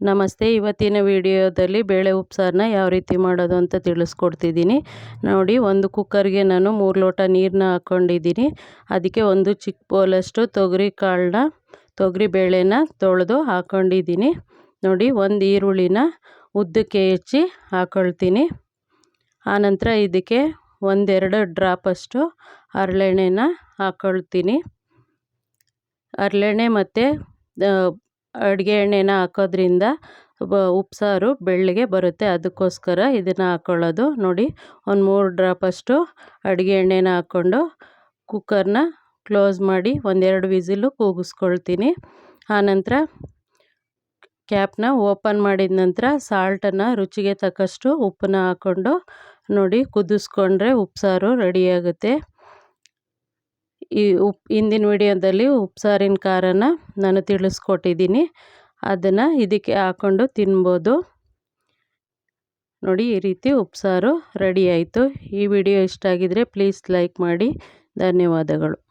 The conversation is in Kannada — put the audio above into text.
ನಮಸ್ತೆ. ಇವತ್ತಿನ ವಿಡಿಯೋದಲ್ಲಿ ಬೇಳೆ ಉಪ್ಸಾರನ್ನ ಯಾವ ರೀತಿ ಮಾಡೋದು ಅಂತ ತಿಳಿಸ್ಕೊಡ್ತಿದ್ದೀನಿ. ನೋಡಿ, ಒಂದು ಕುಕ್ಕರ್ಗೆ ನಾನು ಮೂರು ಲೋಟ ನೀರನ್ನ ಹಾಕ್ಕೊಂಡಿದ್ದೀನಿ ಅದಕ್ಕೆ ಒಂದು ಚಿಕ್ಕ ಬೌಲಷ್ಟು ತೊಗರಿ ಕಾಳನ್ನ, ತೊಗರಿ ಬೇಳೆನ ತೊಳೆದು ಹಾಕ್ಕೊಂಡಿದ್ದೀನಿ ನೋಡಿ, ಒಂದು ಈರುಳ್ಳಿನ ಉದ್ದಕ್ಕೆ ಹೆಚ್ಚಿ ಹಾಕ್ಕೊಳ್ತೀನಿ ಆನಂತರ ಇದಕ್ಕೆ ಒಂದೆರಡು ಡ್ರಾಪಷ್ಟು ಹರಳೆಣ್ಣೆನ ಹಾಕ್ಕೊಳ್ತೀನಿ ಹರಳೆಣ್ಣೆ ಮತ್ತು ಅಡುಗೆ ಎಣ್ಣೆನ ಹಾಕೋದ್ರಿಂದ ಉಪ್ಸಾರು ಬೆಳ್ಳಗೆ ಬರುತ್ತೆ. ಅದಕ್ಕೋಸ್ಕರ ಇದನ್ನು ಹಾಕ್ಕೊಳ್ಳೋದು ನೋಡಿ, ಒಂದು ಮೂರು ಡ್ರಾಪಷ್ಟು ಅಡುಗೆ ಎಣ್ಣೆನ ಹಾಕ್ಕೊಂಡು ಕುಕ್ಕರ್ನ ಕ್ಲೋಸ್ ಮಾಡಿ ಒಂದೆರಡು ವಿಸಿಲು ಕೂಗಿಸ್ಕೊಳ್ತೀನಿ. ಆನಂತರ ಕ್ಯಾಪ್ನ ಓಪನ್ ಮಾಡಿದ ನಂತರ ಸಾಲ್ಟನ್ನು ರುಚಿಗೆ ತಕ್ಕಷ್ಟು ಉಪ್ಪನ್ನ ಹಾಕ್ಕೊಂಡು ನೋಡಿ, ಕುದಿಸ್ಕೊಂಡ್ರೆ ಉಪ್ಸಾರು ರೆಡಿಯಾಗುತ್ತೆ ಈ ಉಪ್ ಹಿಂದಿನ ವಿಡಿಯೋದಲ್ಲಿ ಉಪ್ಸಾರಿನ ಖಾರನ ನಾನು ತಿಳಿಸ್ಕೊಟ್ಟಿದ್ದೀನಿ. ಅದನ್ನು ಇದಕ್ಕೆ ಹಾಕ್ಕೊಂಡು ತಿನ್ಬೋದು. ನೋಡಿ, ಈ ರೀತಿ ಉಪ್ಸಾರು ರೆಡಿ ಆಯಿತು. ಈ ವಿಡಿಯೋ ಇಷ್ಟ ಆಗಿದರೆ ಪ್ಲೀಸ್ ಲೈಕ್ ಮಾಡಿ. ಧನ್ಯವಾದಗಳು.